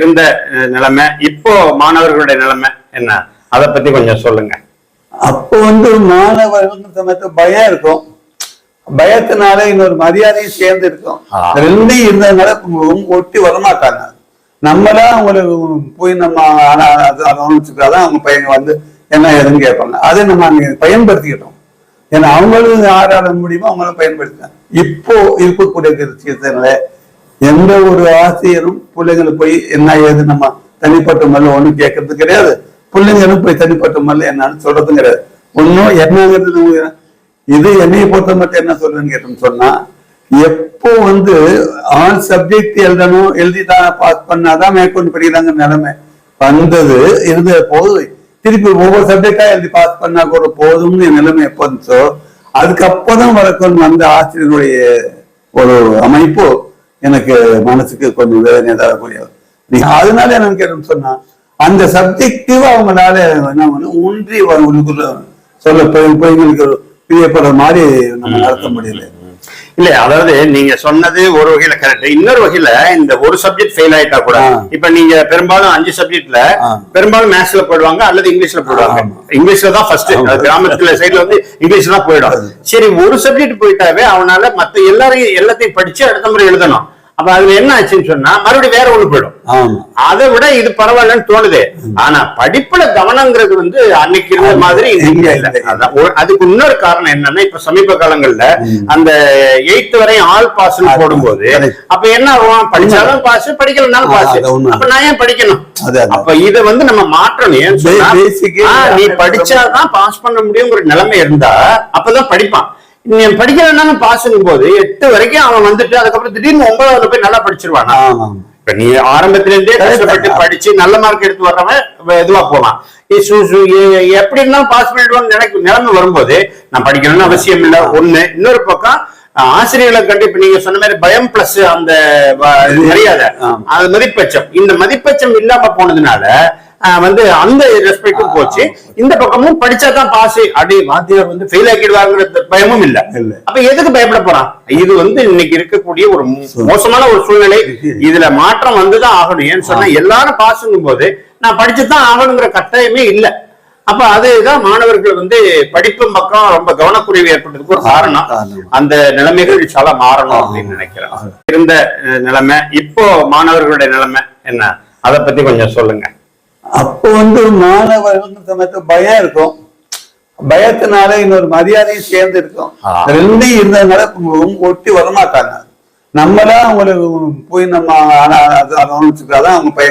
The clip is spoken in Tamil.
இருந்த நிலைமை இப்போ மாணவர்களுடைய நிலைமை என்ன? அத பத்தி கொஞ்சம் சொல்லுங்க. அப்போ வந்து மாணவர்களுக்கு சமயத்துல பயம் இருக்கும். பயத்தினால இன்னொரு மரியாதையும் சேர்ந்து இருக்கும். ரெண்டும் இருந்ததுனால ஒட்டி வரமாட்டாங்க. நம்மளா அவங்களை போய் நம்ம கவனிச்சுக்காதான் அவங்க பையன் வந்து என்ன ஏதுன்னு கேட்பாங்க. அதை நம்ம அங்க பயன்படுத்திக்கிட்டோம். ஏன்னா அவங்களும் யாரால முடியுமோ அவங்களும் பயன்படுத்தினாங்க இப்போ இருக்கக்கூடிய விஷயத்தினால எந்த ஒரு ஆசிரியரும் பிள்ளைங்களை போய் என்ன ஏது நம்ம தனிப்பட்ட முறையில் ஒன்றும் கேட்கறது கிடையாது. பிள்ளைங்களும் போய் தனிப்பட்ட முறையில் என்னன்னு சொல்றதும் கிடையாது. ஒன்றும் என்னங்கிறது இது என்னைய பொறுத்த மட்டும் என்ன சொல்றேன்னு கேட்டோம்னு சொன்னா எப்போ வந்து ஆல் சப்ஜெக்ட் எழுதணும் எழுதி தான் பாஸ் பண்ணாதான் மேற்கொண்டு படிக்கிறாங்க நிலைமை. வந்தது இருந்த போது திருப்பி ஒவ்வொரு சப்ஜெக்டா எழுதி பாஸ் பண்ணா கூட போதும்னு நிலைமை எப்போ இருந்துச்சோ அதுக்கப்புறம் வழக்கம் வந்த ஆசிரியருடைய ஒரு அமைப்பு எனக்கு மனசுக்கு கொஞ்சம் வேதனை நீங்க அதனால என்ன கேட்டோம்னு சொன்னா அந்த சப்ஜெக்டிவா அவங்களால என்ன பண்ணணும், ஊன்றி வ- உள்ளுக்குள்ள சொல்ல பிள்ளைங்களுக்கு பிரியப்படுற மாதிரி நம்ம நடத்த முடியல. இல்ல அதாவது நீங்க சொன்னது ஒரு வகையில கரெக்ட் இன்னொரு வகையில இந்த ஒரு சப்ஜெக்ட் ஃபெயில் ஆயிட்டா கூட. இப்ப நீங்க பெரும்பாலும் அஞ்சு சப்ஜெக்ட்ல. பெரும்பாலும் மேத்ஸ்ல போயிடுவாங்க அல்லது இங்கிலீஷ்ல போயிடுவாங்க. ஆமா. இங்கிலீஷ்ல தான் ஃபர்ஸ்ட். கிராமத்துல சைடுல வந்து இங்கிலீஷ்ல தான் போயிடும். சரி. ஒரு சப்ஜெக்ட் போயிட்டாவே அவனால மத்த எல்லாரையும் எல்லாத்தையும் படிச்சு அடுத்த முறை எழுதணும். அப்ப அதுல என்ன ஆச்சுன்னு சொன்னா மறுபடியும் வேற ஒண்ணு போயிடும். அதை விட இது பரவாயில்லன்னு தோணுது. ஆனா படிப்புல கவனங்கிறது வந்து அன்னைக்கு இருந்த. மாதிரி அதுக்கு இன்னொரு காரணம் என்னன்னா இப்ப சமீப காலங்கள்ல அந்த எயித்து வரையும் ஆல் பாஸ். போடும்போது. அப்ப என்ன ஆகும்? படிச்சாலும் பாஸ் படிக்கலனாலும் பாஸ். அப்ப நான் ஏன் படிக்கணும். அப்ப இத வந்து நம்ம மாற்றணும். நீ படிச்சாதான் பாஸ் பண்ண முடியுங்கிற நிலைமை இருந்தா அப்பதான் படிப்பான். நீ படிக்கலனாலும் பாஸ்ங்கும் போது எட்டு வரைக்கும் அவன் வந்துட்டு அதுக்கப்புறம் திடீர்னு ஒன்பதாவதுல போய் நல்லா படிச்சிருவானா? இப்ப நீ ஆரம்பத்துல இருந்தே. கஷ்டப்பட்டு படிச்சு நல்ல மார்க் எடுத்து வர்றவன் இதுவா போவான் ஏ, சு- சு- எ- எப்படி இருந்தாலும் பாஸ் பண்ணிடுவான்னு நினைக்க நிலைமை வரும்போது நான் படிக்கணும்னு அவசியம் இல்ல. ஒண்ணு இன்னொரு பக்கம் ஆசிரியர்களை கண்டு இப்ப நீங்க சொன்ன மாதிரி பயம் பிளஸ் அந்த மரியாதை. அது மதிப்பட்சம் இந்த மதிப்பட்சம் இல்லாம போனதுனால வந்து அந்த ரெஸ்பெக்டும் போச்சு. இந்த பக்கமும் படிச்சாதான் பாஸ் அப்படி வாத்தியார் வந்து ஃபெயில் ஆக்கிடுவாங்கிற பயமும் இல்ல. அப்ப எதுக்கு பயப்பட போறான்? இது வந்து இன்னைக்கு இருக்கக்கூடிய ஒரு மோசமான ஒரு சூழ்நிலை. இதுல மாற்றம் வந்துதான் ஆகணும். ஏன்னு சொன்னா எல்லாரும் பாஸுங்கும் போது நான் படிச்சுதான் ஆகணுங்கிற கட்டாயமே இல்ல. அப்ப அதுதான் மாணவர்கள் வந்து படிப்பு பக்கம் ரொம்ப கவனக்குறைவு ஏற்பட்டதுக்கு ஒரு காரணம். அந்த நிலைமைகள் சால மாறணும் அப்படின்னு நினைக்கிறேன். இருந்த நிலைமை இப்போ மாணவர்களுடைய நிலைமை என்ன? அத பத்தி கொஞ்சம் சொல்லுங்க. அப்போ வந்து மாணவர்களுக்கு சமயத்துல பயம் இருக்கும். பயத்தினால இன்னொரு மரியாதையும் சேர்ந்து இருக்கும். ரெண்டும் இருந்ததுனால ஒட்டி வரமாட்டாங்க. நம்மளா அவங்களை போய் நம்ம கவனிச்சுக்காதான் அவங்க பையன்